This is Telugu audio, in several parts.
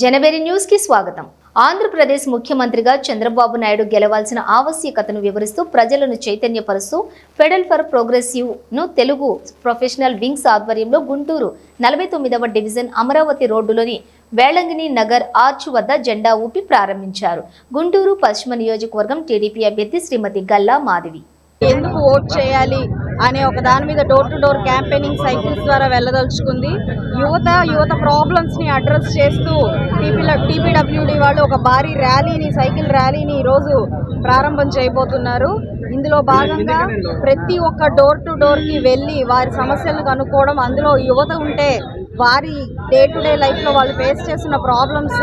జనవరి న్యూస్కి స్వాగతం. ఆంధ్రప్రదేశ్ ముఖ్యమంత్రిగా చంద్రబాబు నాయుడు గెలవాల్సిన ఆవశ్యకతను వివరిస్తూ ప్రజలను చైతన్యపరుస్తూ ఫెడల్ ఫర్ ప్రోగ్రెసివ్ను తెలుగు ప్రొఫెషనల్ వింగ్స్ ఆధ్వర్యంలో గుంటూరు నలభై తొమ్మిదవ డివిజన్ అమరావతి రోడ్డులోని వేళంగిని నగర్ ఆర్చ్ వద్ద జెండా ఊపి ప్రారంభించారు. గుంటూరు పశ్చిమ నియోజకవర్గం టీడీపీ అభ్యర్థి శ్రీమతి గల్లా మాధవి. ఎందుకు ఓట్ చేయాలి? అనే ఒక దాని మీద door to door campaigning cycles ద్వారా వెళ్ళదలుచుకుంది. యువత యువత ప్రాబ్లమ్స్ని అడ్రస్ చేస్తూ టీపీ టీపీడబ్ల్యూడి వాళ్ళు ఒక భారీ ర్యాలీని సైకిల్ ర్యాలీని ఈరోజు ప్రారంభం చేయబోతున్నారు. ఇందులో భాగంగా ప్రతి ఒక్క డోర్ టు డోర్కి వెళ్ళి వారి సమస్యలను కనుక్కోవడం అందులో యువత ఉంటే వారి డే టు డే లైఫ్లో వాళ్ళు ఫేస్ చేస్తున్న ప్రాబ్లమ్స్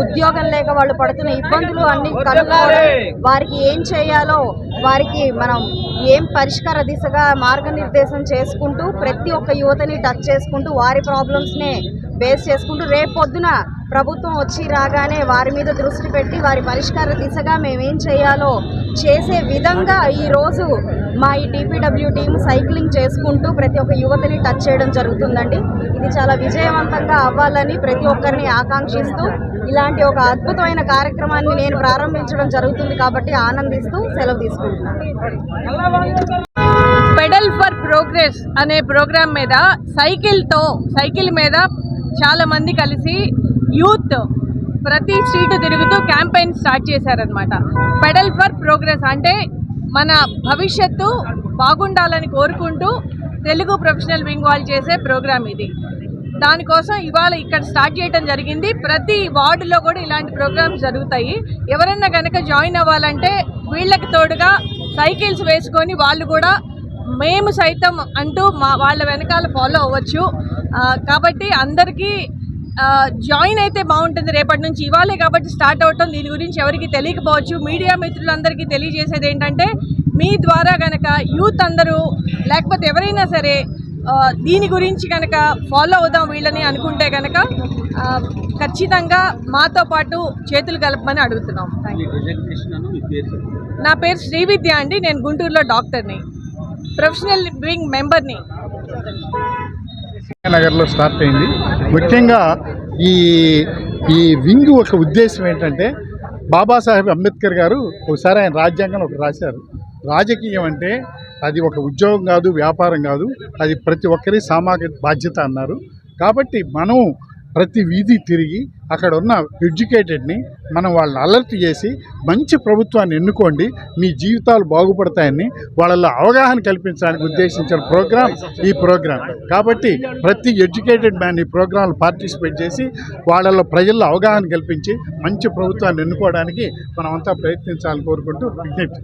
ఉద్యోగం లేక వాళ్ళు పడుతున్న ఇబ్బందులు అన్ని కనుక్కోవడం వారికి ఏం చేయాలో వారికి మనం ఏం పరిష్కార దిశగా మార్గనిర్దేశం చేసుకుంటూ ప్రతి ఒక్క యువతని టచ్ చేసుకుంటూ వారి ప్రాబ్లమ్స్నే బేస్ చేసుకుంటూ రేపు పొద్దున ప్రభుత్వం వచ్చి రాగానే వారి మీద దృష్టి పెట్టి వారి పరిష్కార దిశగా మేమేం చేయాలో చేసే విధంగా ఈరోజు మా ఈ టీపీడబ్ల్యూ టీం సైక్లింగ్ చేసుకుంటూ ప్రతి ఒక్క యువతని టచ్ చేయడం జరుగుతుందండి. ఇది చాలా విజయవంతంగా అవ్వాలని ప్రతి ఒక్కరిని ఆకాంక్షిస్తూ ఇలాంటి ఒక అద్భుతమైన కార్యక్రమాన్ని నేను ప్రారంభించడం జరుగుతుంది కాబట్టి ఆనందిస్తూ సెలవు తీసుకుంటున్నాను. పెడల్ ఫర్ ప్రోగ్రెస్ అనే ప్రోగ్రామ్ మీద సైకిల్తో సైకిల్ మీద చాలామంది కలిసి యూత్ ప్రతి స్ట్రీట్ తిరుగుతూ క్యాంపెయిన్ స్టార్ట్ చేశారనమాట పెడల్ ఫర్ ప్రోగ్రెస్ అంటే మన భవిష్యత్తు బాగుండాలని కోరుకుంటూ తెలుగు ప్రొఫెషనల్ వింగ్ వాళ్ళు చేసే ప్రోగ్రామ్ ఇది. దానికోసం ఇవాళ ఇక్కడ స్టార్ట్ చేయడం జరిగింది. ప్రతి వార్డులో కూడా ఇలాంటి ప్రోగ్రామ్స్ జరుగుతాయి. ఎవరన్నా కనుక జాయిన్ అవ్వాలంటే వీళ్ళకి తోడుగా సైకిల్స్ వేసుకొని వాళ్ళు కూడా మేము సైతం అంటూ మా వాళ్ళ వెనకాల ఫాలో అవ్వచ్చు. కాబట్టి అందరికీ జాయిన్ అయితే బాగుంటుంది రేపటి నుంచి ఇవ్వాలి కాబట్టి స్టార్ట్ అవటం దీని గురించి ఎవరికి తెలియకపోవచ్చు. మీడియా మిత్రులందరికీ తెలియజేసేది ఏంటంటే మీ ద్వారా కనుక యూత్ అందరూ లేకపోతే ఎవరైనా సరే దీని గురించి కనుక ఫాలో అవుదాం వీళ్ళని అనుకుంటే కనుక ఖచ్చితంగా మాతో పాటు చేతులు కలపమని అడుగుతున్నాం. నా పేరు శ్రీవిద్య అండి. నేను గుంటూరులో డాక్టర్ని. ప్రొఫెషనల్ వింగ్ మెంబర్ని. నగర్లో స్టార్ట్ అయింది. ముఖ్యంగా ఈ ఈ వింగ్ ఒక ఉద్దేశం ఏంటంటే బాబాసాహెబ్ అంబేద్కర్ గారు ఒకసారి ఆయన రాజ్యాంగంలో ఒకటి రాశారు. రాజకీయం అంటే అది ఒక ఉద్యోగం కాదు వ్యాపారం కాదు అది ప్రతి ఒక్కరి సామాజిక బాధ్యత అన్నారు. కాబట్టి మనం ప్రతి వీధి తిరిగి అక్కడ ఉన్న ఎడ్యుకేటెడ్ని మనం వాళ్ళని అలర్ట్ చేసి మంచి ప్రభుత్వాన్ని ఎన్నుకోండి మీ జీవితాలు బాగుపడతాయని వాళ్ళలో అవగాహన కల్పించడానికి ఉద్దేశించిన ప్రోగ్రాం ఈ ప్రోగ్రాం. కాబట్టి ప్రతి ఎడ్యుకేటెడ్ మ్యాన్ ఈ ప్రోగ్రాంలో పార్టిసిపేట్ చేసి వాళ్ళలో ప్రజల్లో అవగాహన కల్పించి మంచి ప్రభుత్వాన్ని ఎన్నుకోవడానికి మనం అంతా ప్రయత్నించాలని కోరుకుంటూ విజ్ఞప్తి.